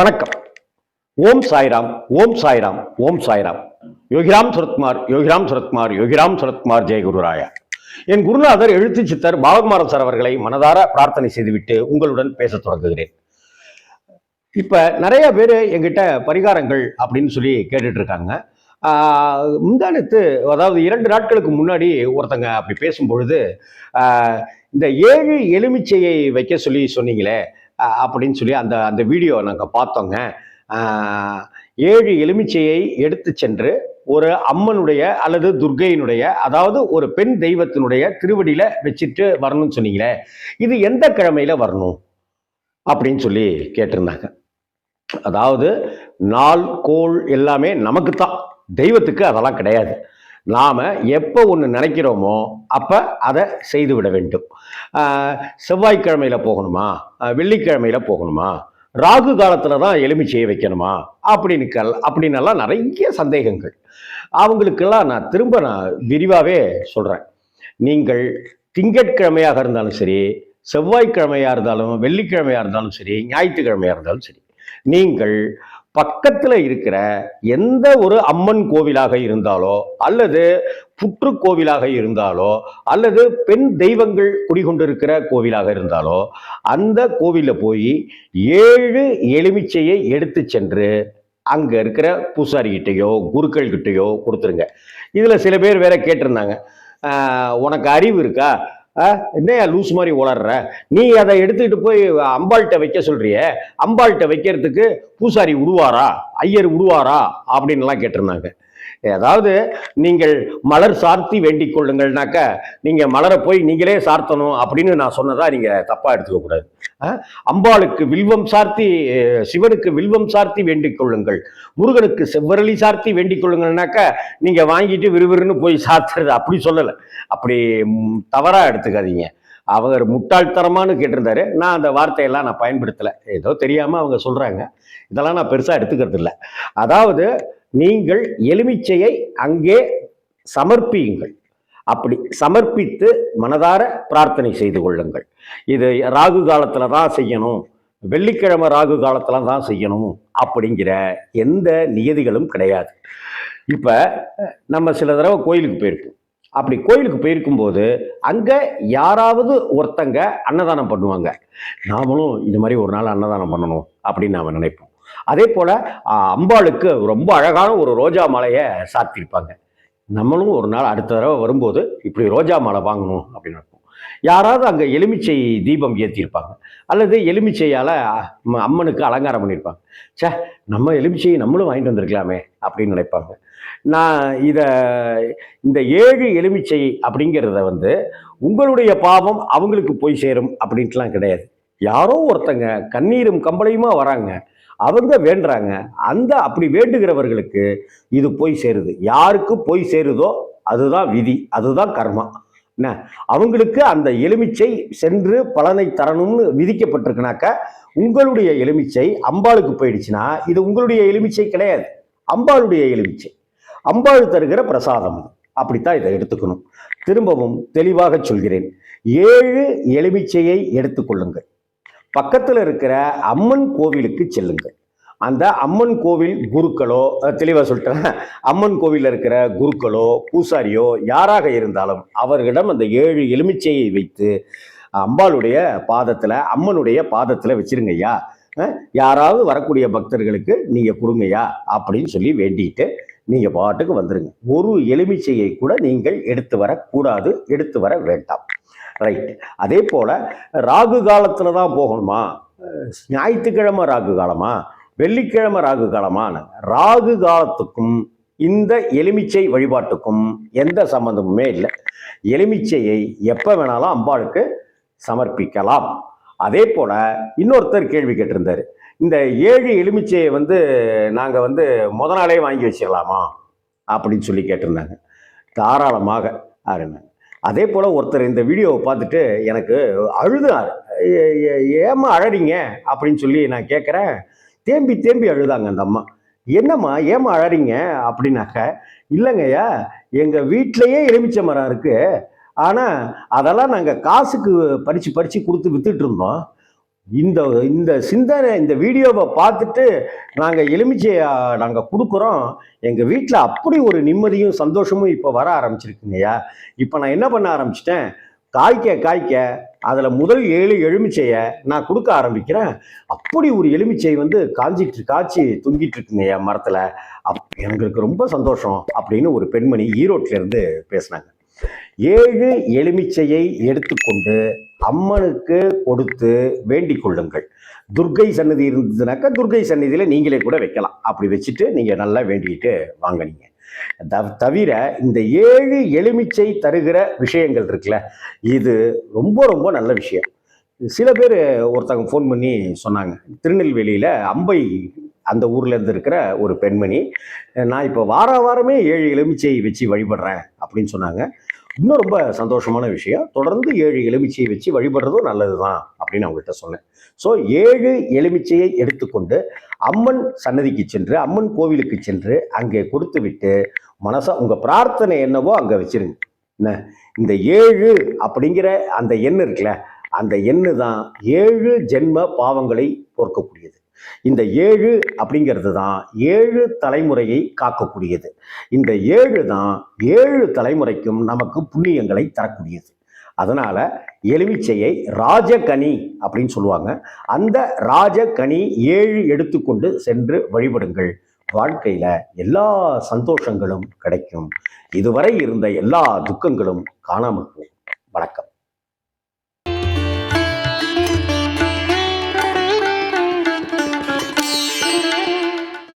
வணக்கம். ஓம் சாய்ராம் ஓம் சாய்ராம் ஓம் சாய்ராம். யோகிராம் சுரத்குமார் யோகிராம் சுரத்குமார் யோகிராம் சுரத்குமார் ஜெய குருராயா. என் குருநாதர் எழுத்து சித்தர் பாவகுமாரன் சார் அவர்களை மனதார பிரார்த்தனை செய்துவிட்டு உங்களுடன் பேசத் தொடங்குகிறேன். இப்ப நிறைய பேர் எங்கிட்ட பரிகாரங்கள் அப்படின்னு சொல்லி கேட்டுட்டு இருக்காங்க முந்தானத்து அதாவது இரண்டு நாட்களுக்கு முன்னாடி ஒருத்தங்க அப்படி பேசும்பொழுது இந்த ஏழு எலுமிச்சையை வைக்க சொல்லி சொன்னீங்களே அப்படின்னு சொல்லி அந்த அந்த வீடியோ நாங்கள் பார்த்தோங்க. ஏழு எலுமிச்சையை எடுத்து சென்று ஒரு அம்மனுடைய அல்லது துர்கையினுடைய அதாவது ஒரு பெண் தெய்வத்தினுடைய திருவடியில வச்சுட்டு வரணும்னு சொன்னீங்களே இது எந்த கிழமையில வரணும்? அப்படின்னு சொல்லி கேட்டிருந்தாங்க. அதாவது நாள் கோள் எல்லாமே நமக்கு தான் தெய்வத்துக்கு அதெல்லாம் கிடையாது. நாம் எப்போ ஒன்று நினைக்கிறோமோ அப்போ அதை செய்து விட வேண்டும். செவ்வாய்க்கிழமையில் போகணுமா? வெள்ளிக்கிழமையில் வெள்ளிக்கிழமையில போகணுமா? ராகு காலத்தில் தான் எலுமிச்சையை வைக்கணுமா? அப்படின்னு கல் அப்படின்னெல்லாம் நிறைய சந்தேகங்கள். அவங்களுக்கெல்லாம் நான் திரும்ப நான் விரிவாகவே சொல்கிறேன் நீங்கள் திங்கட்கிழமையாக இருந்தாலும் சரி செவ்வாய்க்கிழமையாக இருந்தாலும் வெள்ளிக்கிழமையாக இருந்தாலும் சரி ஞாயிற்றுக்கிழமையாக இருந்தாலும் சரி நீங்கள் பக்கத்தில் இருக்கிற எந்த ஒரு அம்மன் கோவிலாக இருந்தாலோ அல்லது புற்று கோவிலாக இருந்தாலோ அல்லது பெண் தெய்வங்கள் குடிகொண்டிருக்கிற கோவிலாக இருந்தாலோ அந்த கோவிலில் போய் ஏழு எலுமிச்சையை எடுத்து சென்று அங்கே இருக்கிற பூசாரிகிட்டேயோ குருக்கள்கிட்டயோ கொடுத்துருங்க. இதில் சில பேர் வேற கேட்டிருந்தாங்க. உனக்கு அறிவு இருக்கா? என்னையா லூஸ் மாதிரி உளர்ற? நீ அதை எடுத்துக்கிட்டு போய் அம்பாள்கிட்ட வைக்க சொல்றிய? அம்பாள்கிட்ட வைக்கிறதுக்கு பூசாரி விடுவாரா ஐயர் விடுவாரா அப்படின்லாம் கேட்டிருந்தாங்க. ஏதாவது நீங்கள் மலர் சார்த்தி வேண்டிக் கொள்ளுங்கள்னாக்க நீங்கள் மலரை போய் நீங்களே சார்த்தணும் அப்படின்னு நான் சொன்னதா நீங்கள் தப்பாக எடுத்துக்க கூடாது. அம்பாளுக்கு வில்வம் சார்த்தி சிவனுக்கு வில்வம் சார்த்தி வேண்டிக் கொள்ளுங்கள். முருகனுக்கு செவ்வரளி சார்த்தி வேண்டிக் கொள்ளுங்கள்னாக்க நீங்கள் வாங்கிட்டு விறுவிறுன்னு போய் சாத்துறது அப்படி சொல்லலை. அப்படி தவறாக எடுத்துக்காதீங்க. அவர் முட்டாள்தரமானு கேட்டிருந்தாரு. நான் அந்த வார்த்தையெல்லாம் நான் பயன்படுத்தலை. ஏதோ தெரியாமல் அவங்க சொல்கிறாங்க இதெல்லாம் நான் பெருசாக எடுத்துக்கிறது இல்லை அதாவது நீங்கள் எலுமிச்சையை அங்கே சமர்ப்பியுங்கள். அப்படி சமர்ப்பித்து மனதார பிரார்த்தனை செய்து கொள்ளுங்கள். இது ராகு காலத்தில் தான் செய்யணும். வெள்ளிக்கிழமை ராகு காலத்தில் தான் செய்யணும் அப்படிங்கிற எந்த நியதிகளும் கிடையாது. இப்போ நம்ம சில தடவை கோயிலுக்கு போயிருப்போம். அப்படி கோயிலுக்கு போயிருக்கும்போது அங்கே யாராவது ஒருத்தங்க அன்னதானம் பண்ணுவாங்க. நாமளும் இது மாதிரி ஒரு நாள் அன்னதானம் பண்ணணும் அப்படின்னு நாம் நினைப்போம். அதே போல அம்பாளுக்கு ரொம்ப அழகான ஒரு ரோஜா மாலையை சாத்தியிருப்பாங்க நம்மளும் ஒரு நாள் அடுத்த தடவை வரும்போது இப்படி ரோஜா மாலை வாங்கணும் அப்படின்னு நினைப்போம். யாராவது அங்கே எலுமிச்சை தீபம் ஏற்றிருப்பாங்க அல்லது எலுமிச்சையால் அம்மனுக்கு அலங்காரம் பண்ணியிருப்பாங்க. ச்சே நம்ம எலுமிச்சையை நம்மளும் வாங்கிட்டு வந்திருக்கலாமே அப்படின்னு நினைப்பாங்க. நான் இதை இந்த ஏழு எலுமிச்சை அப்படிங்கிறத வந்து உங்களுடைய பாவம் அவங்களுக்கு போய் சேரும் அப்படின்ட்டுலாம் கிடையாது. யாரோ ஒருத்தங்க கண்ணீரும் கம்பளையுமா வராங்க. அவங்க வேண்டுறாங்க. அந்த அப்படி வேண்டுகிறவர்களுக்கு இது போய் சேருது. யாருக்கு போய் சேருதோ அதுதான் விதி அதுதான் கர்மா. என்ன? அவங்களுக்கு அந்த எலுமிச்சை சென்று பலனை தரணும்னு விதிக்கப்பட்டிருக்குனாக்க உங்களுடைய எலுமிச்சை அம்பாளுக்கு போயிடுச்சுன்னா இது உங்களுடைய எலுமிச்சை கிடையாது. அம்பாளுடைய எலுமிச்சை. அம்பாள் தருகிற பிரசாதம் அப்படித்தான் இதை எடுத்துக்கணும். திரும்பவும் தெளிவாக சொல்கிறேன். ஏழு எலுமிச்சையை எடுத்துக்கொள்ளுங்கள் பக்கத்தில் இருக்கிற அம்மன் கோவிலுக்கு செல்லுங்கள். அந்த அம்மன் கோவில் குருக்களோ தெளிவாக சொல்லிட்டேன். அம்மன் கோவிலில் இருக்கிற குருக்களோ பூசாரியோ யாராக இருந்தாலும் அவர்களிடம் அந்த ஏழு எலுமிச்சையை வைத்து அம்பாளுடைய பாதத்தில் அம்மனுடைய பாதத்தில் வச்சிருங்கய்யா. யாராவது வரக்கூடிய பக்தர்களுக்கு நீங்கள் கொடுங்கய்யா அப்படின்னு சொல்லி வேண்டிட்டு நீங்கள் பாட்டுக்கு வந்துடுங்க ஒரு எலுமிச்சையை கூட நீங்கள் எடுத்து வரக்கூடாது எடுத்து வர வேண்டாம். ரைட் அதே போல் ராகு காலத்தில் தான் போகணுமா? ஞாயிற்றுக்கிழமை ராகு காலமா? வெள்ளிக்கிழமை ராகு காலமான ராகு காலத்துக்கும் இந்த எலுமிச்சை வழிபாட்டுக்கும் எந்த சம்பந்தமுமே இல்லை. எலுமிச்சையை எப்போ வேணாலும் அம்பாளுக்கு சமர்ப்பிக்கலாம். அதே போல் இன்னொருத்தர் கேள்வி கேட்டிருந்தார். இந்த ஏழு எலுமிச்சையை வந்து நாங்கள் வந்து முத நாளே வாங்கி வச்சிடலாமா அப்படின்னு சொல்லி கேட்டிருந்தாங்க. தாராளமாக ஆருங்க அதே போல் ஒருத்தர் இந்த வீடியோவை பார்த்துட்டு எனக்கு அழுதார் ஏம்மா அழறீங்க? அப்படின்னு சொல்லி நான் கேட்குறேன் தேம்பி தேம்பி அழுதாங்க அந்த அம்மா. என்னம்மா ஏம்மா அழறீங்க? அப்படின்னாக்க இல்லைங்கய்யா எங்கள் வீட்டிலையே எலுமிச்சை மரம் இருக்குது ஆனால் அதெல்லாம் நாங்கள் காசுக்கு பறித்து பறித்து கொடுத்து வித்துட்டு இருந்தோம். இந்த இந்த சிந்தனை இந்த வீடியோவை பார்த்துட்டு நாங்கள் எலுமிச்சையை நாங்கள் கொடுக்குறோம். எங்கள் வீட்டில் அப்படி ஒரு நிம்மதியும் சந்தோஷமும் இப்போ வர ஆரம்பிச்சிருக்குங்கய்யா இப்போ நான் என்ன பண்ண ஆரம்பிச்சிட்டேன்? காய்க்க காய்க்க அதில் முதல் ஏழு எலுமிச்சையை நான் கொடுக்க ஆரம்பிக்கிறேன். அப்படி ஒரு எலுமிச்சை வந்து காஞ்சிட்டு காய்ச்சி தொங்கிட்டு இருக்குங்கய்யா மரத்தில். அப் எங்களுக்கு ரொம்ப சந்தோஷம் அப்படின்னு ஒரு பெண்மணி ஈரோட்டிலேருந்து பேசினாங்க. ஏழு எலுமிச்சையை எடுத்துக்கொண்டு அம்மனுக்கு கொடுத்து வேண்டிக் கொள்ளுங்கள். துர்க்கை சன்னதி இருந்ததுனாக்கா துர்க்கை சன்னதியில் நீங்களே கூட வைக்கலாம். அப்படி வச்சுட்டு நீங்கள் நல்லா வேண்டிக்கிட்டு வாங்கினீங்க த- தவிர இந்த ஏழு எலுமிச்சை தருகிற விஷயங்கள் இருக்குல்ல இது ரொம்ப ரொம்ப நல்ல விஷயம். சில பேர் ஒருத்தவங்க ஃபோன் பண்ணி சொன்னாங்க. திருநெல்வேலியில் அம்பை அந்த ஊர்லேருந்து இருக்கிற ஒரு பெண்மணி நான் இப்போ வார வாரமே ஏழு எலுமிச்சை வச்சு வழிபடுறேன் அப்படின்னு சொன்னாங்க. இன்னும் ரொம்ப சந்தோஷமான விஷயம். தொடர்ந்து ஏழு எலுமிச்சையை வச்சு வழிபடுறதும் நல்லது தான் அப்படின்னு அவங்ககிட்ட சொன்னேன். ஸோ ஏழு எலுமிச்சையை எடுத்துக்கொண்டு அம்மன் சன்னதிக்கு சென்று அம்மன் கோவிலுக்கு சென்று அங்கே கொடுத்து விட்டு மனசா உங்கள் பிரார்த்தனை என்னவோ அங்கே வச்சிருங்க. என்ன? இந்த ஏழு அப்படிங்கிற அந்த எண் இருக்குல்ல அந்த எண்ணு தான் ஏழு ஜென்ம பாவங்களை போர்க்கக்கூடியது. இந்த ஏழு அப்படிங்கிறது தான் ஏழு தலைமுறையை காக்கக்கூடியது. இந்த ஏழு தான் ஏழு தலைமுறைக்கும் நமக்கு புண்ணியங்களை தரக்கூடியது. அதனால எலுமிச்சையை ராஜகனி அப்படின்னு சொல்லுவாங்க. அந்த ராஜகனி ஏழு எடுத்துக்கொண்டு சென்று வழிபடுங்கள். வாழ்க்கையில எல்லா சந்தோஷங்களும் கிடைக்கும். இதுவரை இருந்த எல்லா துக்கங்களும் காணாமல் வணக்கம்.